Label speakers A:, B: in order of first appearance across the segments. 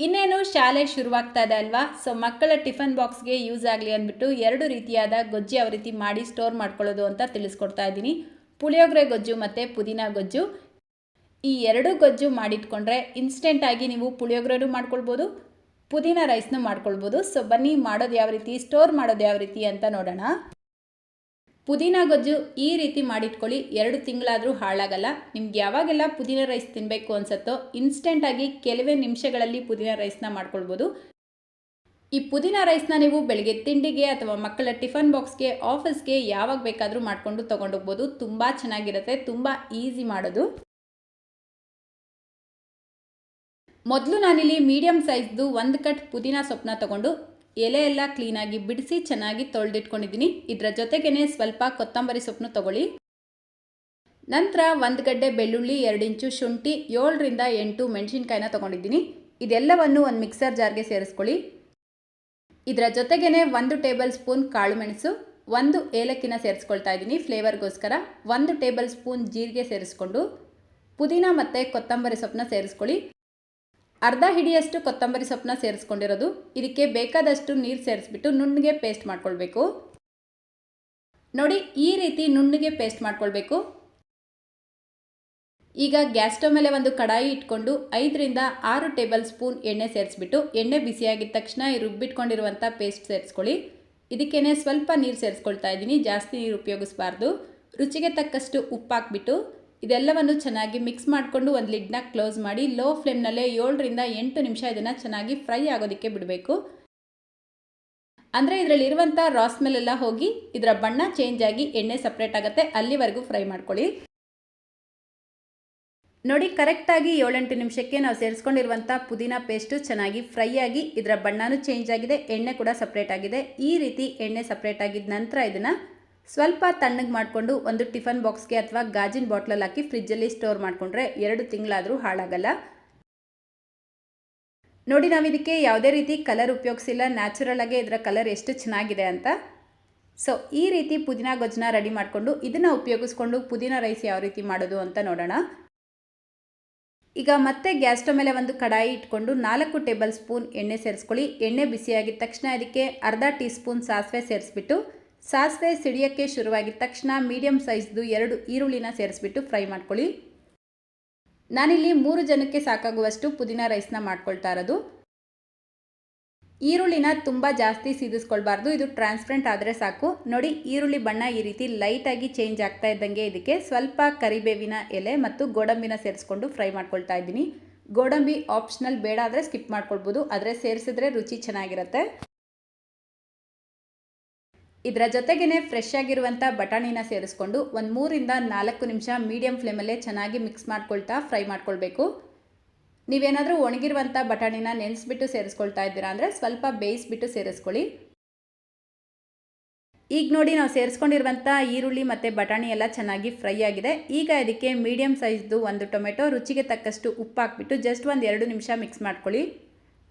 A: ಇನ್ನೇನು ಶಾಲೆ ಶುರುವಾಗ್ತಾ ಇದೆ ಅಲ್ವಾ? ಸೊ ಮಕ್ಕಳ ಟಿಫನ್ ಬಾಕ್ಸ್ಗೆ ಯೂಸ್ ಆಗಲಿ ಅಂದ್ಬಿಟ್ಟು ಎರಡು ರೀತಿಯಾದ ಗೊಜ್ಜು ಯಾವ ರೀತಿ ಮಾಡಿ ಸ್ಟೋರ್ ಮಾಡ್ಕೊಳ್ಳೋದು ಅಂತ ತಿಳಿಸ್ಕೊಡ್ತಾ ಇದ್ದೀನಿ. ಪುಳಿಯೋಗರೆ ಗೊಜ್ಜು ಮತ್ತು ಪುದೀನ ಗೊಜ್ಜು. ಈ ಎರಡು ಗೊಜ್ಜು ಮಾಡಿಟ್ಕೊಂಡ್ರೆ ಇನ್ಸ್ಟೆಂಟಾಗಿ ನೀವು ಪುಳಿಯೋಗರೆನೂ ಮಾಡ್ಕೊಳ್ಬೋದು, ಪುದೀನ ರೈಸ್ನೂ ಮಾಡ್ಕೊಳ್ಬೋದು. ಸೊ ಬನ್ನಿ ಮಾಡೋದು ಯಾವ ರೀತಿ ಸ್ಟೋರ್ ಮಾಡೋದು ಯಾವ ರೀತಿ ಅಂತ ನೋಡೋಣ. ಪುದೀನ ಗೊಜ್ಜು ಈ ರೀತಿ ಮಾಡಿಟ್ಕೊಳ್ಳಿ, ಎರಡು ತಿಂಗಳಾದರೂ ಹಾಳಾಗಲ್ಲ. ನಿಮ್ಗೆ ಯಾವಾಗೆಲ್ಲ ಪುದೀನ ರೈಸ್ ತಿನ್ನಬೇಕು ಅನ್ಸತ್ತೋ ಇನ್ಸ್ಟೆಂಟಾಗಿ ಕೆಲವೇ ನಿಮಿಷಗಳಲ್ಲಿ ಪುದೀನ ರೈಸ್ನ ಮಾಡ್ಕೊಳ್ಬೋದು. ಈ ಪುದೀನ ರೈಸ್ನ ನೀವು ಬೆಳಗ್ಗೆ ತಿಂಡಿಗೆ ಅಥವಾ ಮಕ್ಕಳ ಟಿಫನ್ ಬಾಕ್ಸ್ಗೆ, ಆಫೀಸ್ಗೆ ಯಾವಾಗ ಬೇಕಾದರೂ ಮಾಡಿಕೊಂಡು ತೊಗೊಂಡೋಗ್ಬೋದು. ತುಂಬ ಚೆನ್ನಾಗಿರುತ್ತೆ, ತುಂಬ ಈಸಿ ಮಾಡೋದು. ಮೊದಲು ನಾನಿಲ್ಲಿ ಮೀಡಿಯಂ ಸೈಜ್ದು ಒಂದು ಕಟ್ ಪುದೀನ ಸೊಪ್ಪನ್ನ ತೊಗೊಂಡು ಎಲೆ ಎಲ್ಲ ಕ್ಲೀನಾಗಿ ಬಿಡಿಸಿ ಚೆನ್ನಾಗಿ ತೊಳೆದಿಟ್ಕೊಂಡಿದ್ದೀನಿ. ಇದರ ಜೊತೆಗೇ ಸ್ವಲ್ಪ ಕೊತ್ತಂಬರಿ ಸೊಪ್ಪನ್ನು ತಗೊಳ್ಳಿ. ನಂತರ ಒಂದು ಗಡ್ಡೆ ಬೆಳ್ಳುಳ್ಳಿ, ಎರಡು ಇಂಚು ಶುಂಠಿ, ಏಳರಿಂದ ಎಂಟು ಮೆಣಸಿನ್ಕಾಯಿನ ತೊಗೊಂಡಿದ್ದೀನಿ. ಇದೆಲ್ಲವನ್ನು ಒಂದು ಮಿಕ್ಸರ್ ಜಾರ್ಗೆ ಸೇರಿಸ್ಕೊಳ್ಳಿ. ಇದರ ಜೊತೆಗೇ ಒಂದು ಟೇಬಲ್ ಸ್ಪೂನ್ ಕಾಳು ಮೆಣಸು, ಒಂದು ಏಲಕ್ಕಿನ ಸೇರಿಸ್ಕೊಳ್ತಾ ಇದ್ದೀನಿ ಫ್ಲೇವರ್ಗೋಸ್ಕರ. ಒಂದು ಟೇಬಲ್ ಸ್ಪೂನ್ ಜೀರಿಗೆ ಸೇರಿಸ್ಕೊಂಡು, ಪುದೀನ ಮತ್ತು ಕೊತ್ತಂಬರಿ ಸೊಪ್ಪನ್ನ ಸೇರಿಸ್ಕೊಳ್ಳಿ. ಅರ್ಧ ಹಿಡಿಯಷ್ಟು ಕೊತ್ತಂಬರಿ ಸೊಪ್ಪನ್ನ ಸೇರಿಸ್ಕೊಂಡಿರೋದು. ಇದಕ್ಕೆ ಬೇಕಾದಷ್ಟು ನೀರು ಸೇರಿಸ್ಬಿಟ್ಟು ನುಣ್ಣಗೆ ಪೇಸ್ಟ್ ಮಾಡ್ಕೊಳ್ಬೇಕು. ನೋಡಿ, ಈ ರೀತಿ ನುಣ್ಣಗೆ ಪೇಸ್ಟ್ ಮಾಡ್ಕೊಳ್ಬೇಕು. ಈಗ ಗ್ಯಾಸ್ ಸ್ಟವ್ ಮೇಲೆ ಒಂದು ಕಡಾಯಿ ಇಟ್ಕೊಂಡು ಐದರಿಂದ ಆರು ಟೇಬಲ್ ಸ್ಪೂನ್ ಎಣ್ಣೆ ಸೇರಿಸ್ಬಿಟ್ಟು ಎಣ್ಣೆ ಬಿಸಿಯಾಗಿದ ತಕ್ಷಣ ಈ ರುಬ್ಬಿಟ್ಕೊಂಡಿರುವಂಥ ಪೇಸ್ಟ್ ಸೇರಿಸ್ಕೊಳ್ಳಿ. ಇದಕ್ಕೇನೆ ಸ್ವಲ್ಪ ನೀರು ಸೇರಿಸ್ಕೊಳ್ತಾ ಇದ್ದೀನಿ. ಜಾಸ್ತಿ ನೀರು ಉಪಯೋಗಿಸಬಾರ್ದು. ರುಚಿಗೆ ತಕ್ಕಷ್ಟು ಉಪ್ಪು ಹಾಕ್ಬಿಟ್ಟು ಇದೆಲ್ಲವನ್ನು ಚೆನ್ನಾಗಿ ಮಿಕ್ಸ್ ಮಾಡಿಕೊಂಡು ಒಂದು ಲಿಡ್ನ ಕ್ಲೋಸ್ ಮಾಡಿ ಲೋ ಫ್ಲೇಮ್ನಲ್ಲೇ ಏಳರಿಂದ ಎಂಟು ನಿಮಿಷ ಇದನ್ನು ಚೆನ್ನಾಗಿ ಫ್ರೈ ಆಗೋದಕ್ಕೆ ಬಿಡಬೇಕು. ಅಂದರೆ ಇದರಲ್ಲಿರುವಂಥ ರಾ ಸ್ಮೆಲ್ ಹೋಗಿ ಇದರ ಬಣ್ಣ ಚೇಂಜ್ ಆಗಿ ಎಣ್ಣೆ ಸಪ್ರೇಟ್ ಆಗುತ್ತೆ, ಅಲ್ಲಿವರೆಗೂ ಫ್ರೈ ಮಾಡ್ಕೊಳ್ಳಿ. ನೋಡಿ ಕರೆಕ್ಟಾಗಿ ಏಳೆಂಟು ನಿಮಿಷಕ್ಕೆ ನಾವು ಸೇರಿಸ್ಕೊಂಡಿರುವಂಥ ಪುದೀನ ಪೇಸ್ಟು ಚೆನ್ನಾಗಿ ಫ್ರೈ ಆಗಿ ಇದರ ಬಣ್ಣನೂ ಚೇಂಜ್ ಆಗಿದೆ, ಎಣ್ಣೆ ಕೂಡ ಸಪ್ರೇಟ್ ಆಗಿದೆ. ಈ ರೀತಿ ಎಣ್ಣೆ ಸಪ್ರೇಟ್ ಆಗಿದ ನಂತರ ಇದನ್ನು ಸ್ವಲ್ಪ ತಣ್ಣಗೆ ಮಾಡಿಕೊಂಡು ಒಂದು ಟಿಫನ್ ಬಾಕ್ಸ್ಗೆ ಅಥವಾ ಗಾಜಿನ ಬಾಟ್ಲಲ್ಲಿ ಹಾಕಿ ಫ್ರಿಜ್ಜಲ್ಲಿ ಸ್ಟೋರ್ ಮಾಡಿಕೊಂಡ್ರೆ ಎರಡು ತಿಂಗಳಾದರೂ ಹಾಳಾಗಲ್ಲ. ನೋಡಿ, ನಾವು ಇದಕ್ಕೆ ಯಾವುದೇ ರೀತಿ ಕಲರ್ ಉಪಯೋಗಿಸಿಲ್ಲ. ನ್ಯಾಚುರಲ್ ಆಗಿ ಇದರ ಕಲರ್ ಎಷ್ಟು ಚೆನ್ನಾಗಿದೆ ಅಂತ. ಸೊ, ಈ ರೀತಿ ಪುದೀನ ಗೊಜ್ಜನ್ನ ರೆಡಿ ಮಾಡಿಕೊಂಡು ಇದನ್ನು ಉಪಯೋಗಿಸ್ಕೊಂಡು ಪುದೀನ ರೈಸ್ ಯಾವ ರೀತಿ ಮಾಡೋದು ಅಂತ ನೋಡೋಣ. ಈಗ ಮತ್ತೆ ಗ್ಯಾಸ್ ಸ್ಟವ್ ಮೇಲೆ ಒಂದು ಕಡಾಯಿ ಇಟ್ಕೊಂಡು ನಾಲ್ಕು ಟೇಬಲ್ ಸ್ಪೂನ್ ಎಣ್ಣೆ ಸೇರಿಸ್ಕೊಳ್ಳಿ. ಎಣ್ಣೆ ಬಿಸಿಯಾಗಿದ ತಕ್ಷಣ ಇದಕ್ಕೆ ಅರ್ಧ ಟೀ ಸ್ಪೂನ್ ಸಾಸಿವೆ ಸೇರಿಸ್ಬಿಟ್ಟು ಸಾಸಿವೆ ಸಿಡಿಯೋಕ್ಕೆ ಶುರುವಾಗಿದ ತಕ್ಷಣ ಮೀಡಿಯಮ್ ಸೈಜ್ದು ಎರಡು ಈರುಳ್ಳಿನ ಸೇರಿಸ್ಬಿಟ್ಟು ಫ್ರೈ ಮಾಡ್ಕೊಳ್ಳಿ. ನಾನಿಲ್ಲಿ ಮೂರು ಜನಕ್ಕೆ ಸಾಕಾಗುವಷ್ಟು ಪುದೀನ ರೈಸ್ನ ಮಾಡ್ಕೊಳ್ತಾ ಇರೋದು. ಈರುಳ್ಳಿನ ತುಂಬ ಜಾಸ್ತಿ ಸೀದಿಸ್ಕೊಳ್ಬಾರ್ದು, ಇದು ಟ್ರಾನ್ಸ್ಪರೆಂಟ್ ಆದರೆ ಸಾಕು. ನೋಡಿ, ಈರುಳ್ಳಿ ಬಣ್ಣ ಈ ರೀತಿ ಲೈಟಾಗಿ ಚೇಂಜ್ ಆಗ್ತಾ ಇದ್ದಂಗೆ ಇದಕ್ಕೆ ಸ್ವಲ್ಪ ಕರಿಬೇವಿನ ಎಲೆ ಮತ್ತು ಗೋಡಂಬಿನ ಸೇರಿಸ್ಕೊಂಡು ಫ್ರೈ ಮಾಡ್ಕೊಳ್ತಾ ಇದ್ದೀನಿ. ಗೋಡಂಬಿ ಆಪ್ಷನಲ್ ಬೇಡ ಆದರೆ ಸ್ಕಿಪ್ ಮಾಡ್ಕೊಳ್ಬೋದು, ಆದರೆ ಸೇರಿಸಿದ್ರೆ ರುಚಿ ಚೆನ್ನಾಗಿರುತ್ತೆ. ಇದರ ಜೊತೆಗೇ ಫ್ರೆಶ್ ಆಗಿರುವಂಥ ಬಟಾಣಿನ ಸೇರಿಸ್ಕೊಂಡು ಒಂದು ಮೂರಿಂದ ನಾಲ್ಕು ನಿಮಿಷ ಮೀಡಿಯಮ್ ಫ್ಲೇಮಲ್ಲೇ ಚೆನ್ನಾಗಿ ಮಿಕ್ಸ್ ಮಾಡ್ಕೊಳ್ತಾ ಫ್ರೈ ಮಾಡ್ಕೊಳ್ಬೇಕು. ನೀವೇನಾದರೂ ಒಣಗಿರುವಂಥ ಬಟಾಣಿನ ನೆನೆಸ್ಬಿಟ್ಟು ಸೇರಿಸ್ಕೊಳ್ತಾ ಇದ್ದೀರಾ ಅಂದರೆ ಸ್ವಲ್ಪ ಬೇಯಿಸ್ಬಿಟ್ಟು ಸೇರಿಸ್ಕೊಳ್ಳಿ. ಈಗ ನೋಡಿ ನಾವು ಸೇರಿಸ್ಕೊಂಡಿರುವಂಥ ಈರುಳ್ಳಿ ಮತ್ತು ಬಟಾಣಿ ಎಲ್ಲ ಚೆನ್ನಾಗಿ ಫ್ರೈ ಆಗಿದೆ. ಈಗ ಇದಕ್ಕೆ ಮೀಡಿಯಮ್ ಸೈಜ್ದು ಒಂದು ಟೊಮೆಟೊ ರುಚಿಗೆ ತಕ್ಕಷ್ಟು ಉಪ್ಪು ಹಾಕ್ಬಿಟ್ಟು ಜಸ್ಟ್ ಒಂದು ಎರಡು ನಿಮಿಷ ಮಿಕ್ಸ್ ಮಾಡ್ಕೊಳ್ಳಿ.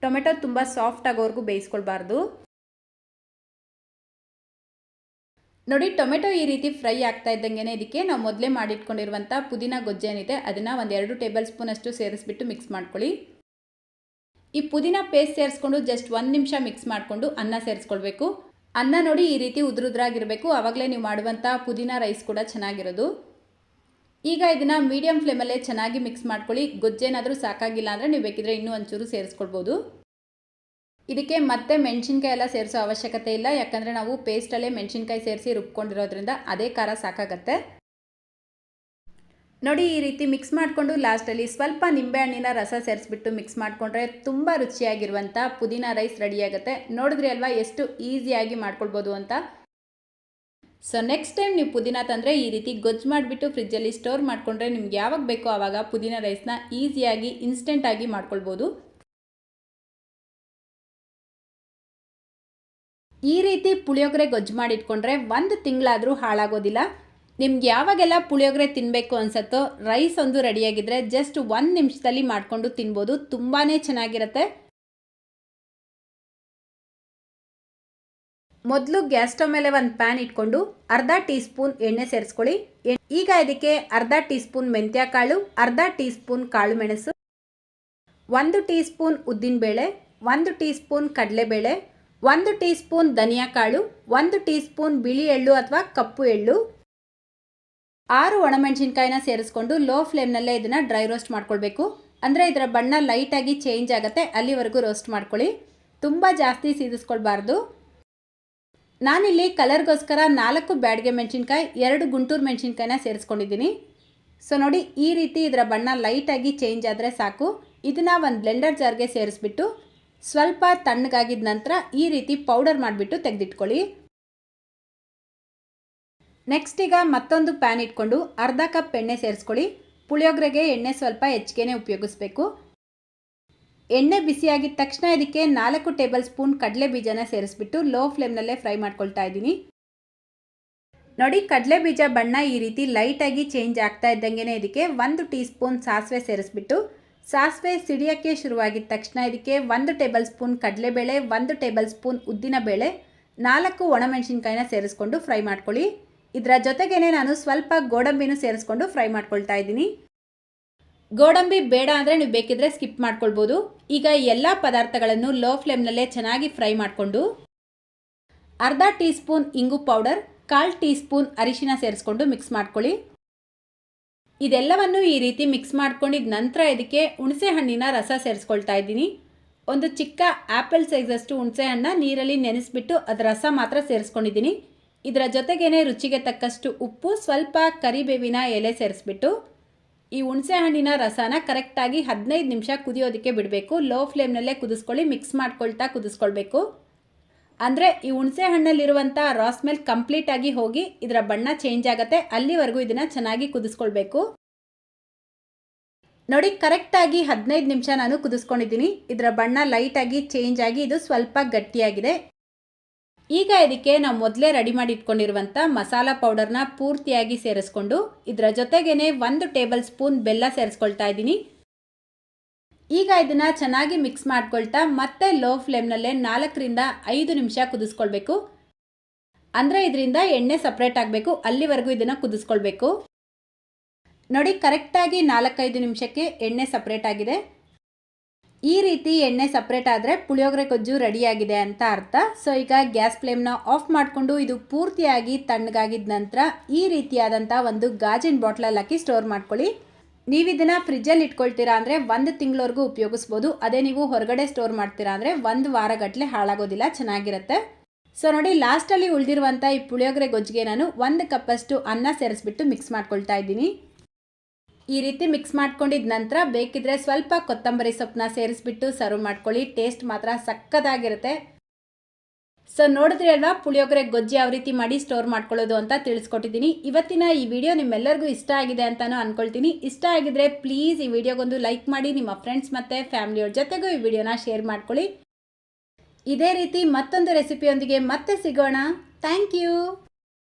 A: ಟೊಮೆಟೊ ತುಂಬ ಸಾಫ್ಟ್ ಆಗೋವರೆಗೂ ಬೇಯಿಸ್ಕೊಳ್ಬಾರ್ದು. ನೋಡಿ, ಟೊಮೆಟೊ ಈ ರೀತಿ ಫ್ರೈ ಆಗ್ತಾ ಇದ್ದಂಗೆ ಇದಕ್ಕೆ ನಾವು ಮೊದಲೇ ಮಾಡಿಟ್ಕೊಂಡಿರುವಂಥ ಪುದೀನ ಗೊಜ್ಜೇನಿದೆ ಅದನ್ನು ಒಂದು ಎರಡು ಟೇಬಲ್ ಸ್ಪೂನಷ್ಟು ಸೇರಿಸ್ಬಿಟ್ಟು ಮಿಕ್ಸ್ ಮಾಡ್ಕೊಳ್ಳಿ. ಈ ಪುದೀನ ಪೇಸ್ಟ್ ಸೇರಿಸ್ಕೊಂಡು ಜಸ್ಟ್ ಒಂದು ನಿಮಿಷ ಮಿಕ್ಸ್ ಮಾಡಿಕೊಂಡು ಅನ್ನ ಸೇರಿಸ್ಕೊಳ್ಬೇಕು. ಅನ್ನ ನೋಡಿ ಈ ರೀತಿ ಉದುರುದ್ರಾಗಿರಬೇಕು ಆವಾಗಲೇ ನೀವು ಮಾಡುವಂಥ ಪುದೀನ ರೈಸ್ ಕೂಡ ಚೆನ್ನಾಗಿರೋದು. ಈಗ ಇದನ್ನು ಮೀಡಿಯಮ್ ಫ್ಲೇಮಲ್ಲೇ ಚೆನ್ನಾಗಿ ಮಿಕ್ಸ್ ಮಾಡ್ಕೊಳ್ಳಿ, ಗೊಜ್ಜೇನಾದರೂ ಸಾಕಾಗಿಲ್ಲ ಅಂದರೆ ನೀವು ಬೇಕಿದ್ರೆ ಇನ್ನೂ ಒಂಚೂರು ಸೇರಿಸ್ಕೊಳ್ಬೋದು. ಇದಕ್ಕೆ ಮತ್ತೆ ಮೆಣಸಿನ್ಕಾಯಿ ಎಲ್ಲ ಸೇರಿಸೋ ಅವಶ್ಯಕತೆ ಇಲ್ಲ, ಯಾಕಂದರೆ ನಾವು ಪೇಸ್ಟಲ್ಲೇ ಮೆಣಸಿನ್ಕಾಯಿ ಸೇರಿಸಿ ರುಬ್ಕೊಂಡಿರೋದ್ರಿಂದ ಅದೇ ಖಾರ ಸಾಕಾಗತ್ತೆ. ನೋಡಿ ಈ ರೀತಿ ಮಿಕ್ಸ್ ಮಾಡಿಕೊಂಡು ಲಾಸ್ಟಲ್ಲಿ ಸ್ವಲ್ಪ ನಿಂಬೆಹಣ್ಣಿನ ರಸ ಸೇರಿಸ್ಬಿಟ್ಟು ಮಿಕ್ಸ್ ಮಾಡಿಕೊಂಡ್ರೆ ತುಂಬ ರುಚಿಯಾಗಿರುವಂಥ ಪುದೀನ ರೈಸ್ ರೆಡಿಯಾಗುತ್ತೆ ನೋಡಿದ್ರಿ ಅಲ್ವಾ ಎಷ್ಟು ಈಸಿಯಾಗಿ ಮಾಡ್ಕೊಳ್ಬೋದು ಅಂತ? ಸೊ ನೆಕ್ಸ್ಟ್ ಟೈಮ್ ನೀವು ಪುದೀನ ತಂದರೆ ಈ ರೀತಿ ಗೊಜ್ಜು ಮಾಡಿಬಿಟ್ಟು ಫ್ರಿಜ್ಜಲ್ಲಿ ಸ್ಟೋರ್ ಮಾಡಿಕೊಂಡ್ರೆ ನಿಮ್ಗೆ ಯಾವಾಗ ಬೇಕೋ ಆವಾಗ ಪುದೀನ ರೈಸ್ನ ಈಸಿಯಾಗಿ ಇನ್ಸ್ಟೆಂಟಾಗಿ ಮಾಡ್ಕೊಳ್ಬೋದು. ಈ ರೀತಿ ಪುಳಿಯೋಗರೆ ಗೊಜ್ಜು ಮಾಡಿಟ್ಕೊಂಡ್ರೆ ಒಂದು ತಿಂಗಳಾದರೂ ಹಾಳಾಗೋದಿಲ್ಲ. ನಿಮ್ಗೆ ಯಾವಾಗೆಲ್ಲ ಪುಳಿಯೋಗರೆ ತಿನ್ನಬೇಕು ಅನ್ಸತ್ತೋ, ರೈಸ್ ಒಂದು ರೆಡಿಯಾಗಿದ್ರೆ ಜಸ್ಟ್ ಒಂದು ನಿಮಿಷದಲ್ಲಿ ಮಾಡಿಕೊಂಡು ತಿನ್ಬೋದು ತುಂಬಾ ಚೆನ್ನಾಗಿರುತ್ತೆ. ಮೊದಲು ಗ್ಯಾಸ್ ಸ್ಟವ್ ಮೇಲೆ ಒಂದು ಪ್ಯಾನ್ ಇಟ್ಕೊಂಡು ಅರ್ಧ ಟೀ ಸ್ಪೂನ್ ಎಣ್ಣೆ ಸೇರಿಸ್ಕೊಳ್ಳಿ. ಈಗ ಇದಕ್ಕೆ ಅರ್ಧ ಟೀ ಸ್ಪೂನ್ ಮೆಂತ್ಯ ಕಾಳು, ಅರ್ಧ ಟೀ ಸ್ಪೂನ್ ಕಾಳು ಮೆಣಸು, ಒಂದು ಟೀ ಸ್ಪೂನ್ ಉದ್ದಿನಬೇಳೆ, ಒಂದು ಟೀ ಸ್ಪೂನ್ ಕಡಲೆಬೇಳೆ ಒಂದು ಟೀ ಸ್ಪೂನ್ ಧನಿಯಾ ಕಾಳು, ಒಂದು ಟೀ ಸ್ಪೂನ್ ಬಿಳಿ ಎಳ್ಳು ಅಥವಾ ಕಪ್ಪು ಎಳ್ಳು. ಆರು ಒಣಮೆಣಸಿನ್ಕಾಯಿನ ಸೇರಿಸ್ಕೊಂಡು ಲೋ ಫ್ಲೇಮ್ನಲ್ಲೇ ಇದನ್ನು ಡ್ರೈ ರೋಸ್ಟ್ ಮಾಡ್ಕೊಳ್ಬೇಕು. ಅಂದರೆ ಇದರ ಬಣ್ಣ ಲೈಟಾಗಿ ಚೇಂಜ್ ಆಗುತ್ತೆ, ಅಲ್ಲಿವರೆಗೂ ರೋಸ್ಟ್ ಮಾಡ್ಕೊಳ್ಳಿ. ತುಂಬ ಜಾಸ್ತಿ ಸೀದಿಸ್ಕೊಳ್ಬಾರ್ದು. ನಾನಿಲ್ಲಿ ಕಲರ್ಗೋಸ್ಕರ ನಾಲ್ಕು ಬ್ಯಾಡ್ಗೆ ಮೆಣಸಿನ್ಕಾಯಿ, ಎರಡು ಗುಂಟೂರು ಮೆಣಸಿನ್ಕಾಯಿನ ಸೇರಿಸ್ಕೊಂಡಿದ್ದೀನಿ. ಸೊ ನೋಡಿ, ಈ ರೀತಿ ಇದರ ಬಣ್ಣ ಲೈಟಾಗಿ ಚೇಂಜ್ ಆದರೆ ಸಾಕು. ಇದನ್ನು ಒಂದು ಬ್ಲೆಂಡರ್ ಜಾರ್ಗೆ ಸೇರಿಸ್ಬಿಟ್ಟು ಸ್ವಲ್ಪ ತಣ್ಣಗಾಗಿದ ನಂತರ ಈ ರೀತಿ ಪೌಡರ್ ಮಾಡಿಬಿಟ್ಟು ತೆಗೆದಿಟ್ಕೊಳ್ಳಿ. ನೆಕ್ಸ್ಟ್ ಈಗ ಮತ್ತೊಂದು ಪ್ಯಾನ್ ಇಟ್ಕೊಂಡು ಅರ್ಧ ಕಪ್ ಎಣ್ಣೆ ಸೇರಿಸ್ಕೊಳ್ಳಿ. ಪುಳಿಯೋಗರೆಗೆ ಎಣ್ಣೆ ಸ್ವಲ್ಪ ಹೆಚ್ಚಿಗೆನೇ ಉಪಯೋಗಿಸ್ಬೇಕು. ಎಣ್ಣೆ ಬಿಸಿಯಾಗಿದ ತಕ್ಷಣ ಇದಕ್ಕೆ ನಾಲ್ಕು ಟೇಬಲ್ ಸ್ಪೂನ್ ಕಡಲೆ ಬೀಜನ ಸೇರಿಸ್ಬಿಟ್ಟು ಲೋ ಫ್ಲೇಮ್ನಲ್ಲೇ ಫ್ರೈ ಮಾಡ್ಕೊಳ್ತಾ ಇದ್ದೀನಿ. ನೋಡಿ ಕಡಲೆ ಬೀಜ ಬಣ್ಣ ಈ ರೀತಿ ಲೈಟಾಗಿ ಚೇಂಜ್ ಆಗ್ತಾ ಇದ್ದಂಗೆ ಇದಕ್ಕೆ ಒಂದು ಟೀ ಸ್ಪೂನ್ ಸಾಸಿವೆ ಸೇರಿಸ್ಬಿಟ್ಟು ಸಾಸಿವೆ ಸಿಡಿಯೋಕ್ಕೆ ಶುರುವಾಗಿದ್ದ ತಕ್ಷಣ ಇದಕ್ಕೆ ಒಂದು ಟೇಬಲ್ ಸ್ಪೂನ್ ಕಡಲೆಬೇಳೆ, ಒಂದು ಟೇಬಲ್ ಸ್ಪೂನ್ ಉದ್ದಿನಬೇಳೆ ನಾಲ್ಕು ಒಣಮೆಣಸಿನ್ಕಾಯಿನ ಸೇರಿಸ್ಕೊಂಡು ಫ್ರೈ ಮಾಡ್ಕೊಳ್ಳಿ. ಇದರ ಜೊತೆಗೇನೆ ನಾನು ಸ್ವಲ್ಪ ಗೋಡಂಬಿನೂ ಸೇರಿಸ್ಕೊಂಡು ಫ್ರೈ ಮಾಡ್ಕೊಳ್ತಾ ಇದ್ದೀನಿ. ಗೋಡಂಬಿ ಬೇಡ ಅಂದರೆ ನೀವು ಬೇಕಿದ್ರೆ ಸ್ಕಿಪ್ ಮಾಡ್ಕೊಳ್ಬೋದು. ಈಗ ಎಲ್ಲ ಪದಾರ್ಥಗಳನ್ನು ಲೋ ಫ್ಲೇಮ್ನಲ್ಲೇ ಚೆನ್ನಾಗಿ ಫ್ರೈ ಮಾಡಿಕೊಂಡು ಅರ್ಧ ಟೀ ಸ್ಪೂನ್ ಇಂಗು ಪೌಡರ್, ಕಾಲು ಟೀ ಸ್ಪೂನ್ ಅರಿಶಿನ ಸೇರಿಸ್ಕೊಂಡು ಮಿಕ್ಸ್ ಮಾಡ್ಕೊಳ್ಳಿ. ಇದೆಲ್ಲವನ್ನು ಈ ರೀತಿ ಮಿಕ್ಸ್ ಮಾಡ್ಕೊಂಡಿದ್ದ ನಂತರ ಇದಕ್ಕೆ ಹುಣಸೆ ಹಣ್ಣಿನ ರಸ ಸೇರಿಸ್ಕೊಳ್ತಾ ಇದ್ದೀನಿ. ಒಂದು ಚಿಕ್ಕ ಆ್ಯಪಲ್ ಸೈಜಷ್ಟು ಹುಣಸೆ ಹಣ್ಣ ನೀರಲ್ಲಿ ನೆನೆಸ್ಬಿಟ್ಟು ಅದರ ರಸ ಮಾತ್ರ ಸೇರಿಸ್ಕೊಂಡಿದ್ದೀನಿ. ಇದರ ಜೊತೆಗೇ ರುಚಿಗೆ ತಕ್ಕಷ್ಟು ಉಪ್ಪು, ಸ್ವಲ್ಪ ಕರಿಬೇವಿನ ಎಲೆ ಸೇರಿಸ್ಬಿಟ್ಟು ಈ ಹುಣಸೆ ಹಣ್ಣಿನ ರಸನ ಕರೆಕ್ಟಾಗಿ ಹದಿನೈದು ನಿಮಿಷ ಕುದಿಯೋದಕ್ಕೆ ಬಿಡಬೇಕು. ಲೋ ಫ್ಲೇಮ್ನಲ್ಲೇ ಕುದಿಸ್ಕೊಳ್ಳಿ ಮಿಕ್ಸ್ ಮಾಡ್ಕೊಳ್ತಾ ಕುದಿಸ್ಕೊಳ್ಬೇಕು. ಅಂದರೆ ಈ ಹುಣಸೆ ಹಣ್ಣಲ್ಲಿರುವಂಥ ರಾಸ್ ಮೆಲ್ ಕಂಪ್ಲೀಟಾಗಿ ಹೋಗಿ ಇದರ ಬಣ್ಣ ಚೇಂಜ್ ಆಗುತ್ತೆ. ಅಲ್ಲಿವರೆಗೂ ಇದನ್ನು ಚೆನ್ನಾಗಿ ಕುದಿಸ್ಕೊಳ್ಬೇಕು. ನೋಡಿ ಕರೆಕ್ಟಾಗಿ ಹದಿನೈದು ನಿಮಿಷ ನಾನು ಕುದಿಸ್ಕೊಂಡಿದ್ದೀನಿ. ಇದರ ಬಣ್ಣ ಲೈಟಾಗಿ ಚೇಂಜ್ ಆಗಿ ಇದು ಸ್ವಲ್ಪ ಗಟ್ಟಿಯಾಗಿದೆ. ಈಗ ಇದಕ್ಕೆ ನಾವು ಮೊದಲೇ ರೆಡಿ ಮಾಡಿ ಇಟ್ಕೊಂಡಿರುವಂಥ ಮಸಾಲ ಪೌಡರ್ನ ಪೂರ್ತಿಯಾಗಿ ಸೇರಿಸ್ಕೊಂಡು ಇದರ ಜೊತೆಗೇನೆ ಒಂದು ಟೇಬಲ್ ಸ್ಪೂನ್ ಬೆಲ್ಲ ಸೇರಿಸ್ಕೊಳ್ತಾ ಇದ್ದೀನಿ. ಈಗ ಇದನ್ನು ಚೆನ್ನಾಗಿ ಮಿಕ್ಸ್ ಮಾಡ್ಕೊಳ್ತಾ ಮತ್ತೆ ಲೋ ಫ್ಲೇಮ್ನಲ್ಲೇ ನಾಲ್ಕರಿಂದ ಐದು ನಿಮಿಷ ಕುದಿಸ್ಕೊಳ್ಬೇಕು. ಅಂದರೆ ಇದರಿಂದ ಎಣ್ಣೆ ಸಪ್ರೇಟ್ ಆಗಬೇಕು, ಅಲ್ಲಿವರೆಗೂ ಇದನ್ನು ಕುದಿಸ್ಕೊಳ್ಬೇಕು. ನೋಡಿ ಕರೆಕ್ಟಾಗಿ ನಾಲ್ಕೈದು ನಿಮಿಷಕ್ಕೆ ಎಣ್ಣೆ ಸಪ್ರೇಟ್ ಆಗಿದೆ. ಈ ರೀತಿ ಎಣ್ಣೆ ಸಪ್ರೇಟ್ ಆದರೆ ಪುಳಿಯೋಗರೆ ಗೊಜ್ಜು ರೆಡಿಯಾಗಿದೆ ಅಂತ ಅರ್ಥ. ಸೊ ಈಗ ಗ್ಯಾಸ್ ಫ್ಲೇಮ್ನ ಆಫ್ ಮಾಡಿಕೊಂಡು ಇದು ಪೂರ್ತಿಯಾಗಿ ತಣ್ಣಗಾಗಿದ ನಂತರ ಈ ರೀತಿಯಾದಂಥ ಒಂದು ಗಾಜಿನ ಬಾಟ್ಲಲ್ಲಿ ಹಾಕಿ ಸ್ಟೋರ್ ಮಾಡ್ಕೊಳ್ಳಿ. ನೀವು ಇದನ್ನು ಫ್ರಿಜ್ಜಲ್ಲಿ ಇಟ್ಕೊಳ್ತೀರಾ ಅಂದರೆ ಒಂದು ತಿಂಗಳವರೆಗೂ ಉಪಯೋಗಿಸ್ಬೋದು. ಅದೇ ನೀವು ಹೊರಗಡೆ ಸ್ಟೋರ್ ಮಾಡ್ತೀರಾ ಅಂದರೆ ಒಂದು ವಾರಗಟ್ಟಲೆ ಹಾಳಾಗೋದಿಲ್ಲ, ಚೆನ್ನಾಗಿರುತ್ತೆ. ಸೊ ನೋಡಿ ಲಾಸ್ಟಲ್ಲಿ ಉಳಿದಿರುವಂಥ ಈ ಪುಳಿಯೋಗರೆ ಗೊಜ್ಜಿಗೆ ನಾನು ಒಂದು ಕಪ್ಪಷ್ಟು ಅನ್ನ ಸೇರಿಸ್ಬಿಟ್ಟು ಮಿಕ್ಸ್ ಮಾಡ್ಕೊಳ್ತಾ ಇದ್ದೀನಿ. ಈ ರೀತಿ ಮಿಕ್ಸ್ ಮಾಡ್ಕೊಂಡಿದ ನಂತರ ಬೇಕಿದ್ರೆ ಸ್ವಲ್ಪ ಕೊತ್ತಂಬರಿ ಸೊಪ್ಪನ್ನ ಸೇರಿಸ್ಬಿಟ್ಟು ಸರ್ವ್ ಮಾಡ್ಕೊಳ್ಳಿ. ಟೇಸ್ಟ್ ಮಾತ್ರ ಸಕ್ಕದಾಗಿರುತ್ತೆ. ಸೊ ನೋಡಿದ್ರಿ ಅಲ್ವಾ? ಪುಳಿಯೋಗರೆ, ಗೊಜ್ಜಿ ಯಾವ ರೀತಿ ಮಾಡಿ ಸ್ಟೋರ್ ಮಾಡ್ಕೊಳ್ಳೋದು ಅಂತ ತಿಳಿಸ್ಕೊಟ್ಟಿದ್ದೀನಿ. ಇವತ್ತಿನ ಈ ವಿಡಿಯೋ ನಿಮ್ಮೆಲ್ಲರಿಗೂ ಇಷ್ಟ ಆಗಿದೆ ಅಂತಾನು ಅನ್ಕೊಳ್ತೀನಿ. ಇಷ್ಟ ಆಗಿದ್ರೆ ಪ್ಲೀಸ್ ಈ ವಿಡಿಯೋಗೊಂದು ಲೈಕ್ ಮಾಡಿ, ನಿಮ್ಮ ಫ್ರೆಂಡ್ಸ್ ಮತ್ತು ಫ್ಯಾಮಿಲಿಯವ್ರ ಜೊತೆಗೂ ಈ ವಿಡಿಯೋನ ಶೇರ್ ಮಾಡ್ಕೊಳ್ಳಿ. ಇದೇ ರೀತಿ ಮತ್ತೊಂದು ರೆಸಿಪಿಯೊಂದಿಗೆ ಮತ್ತೆ ಸಿಗೋಣ. Thank you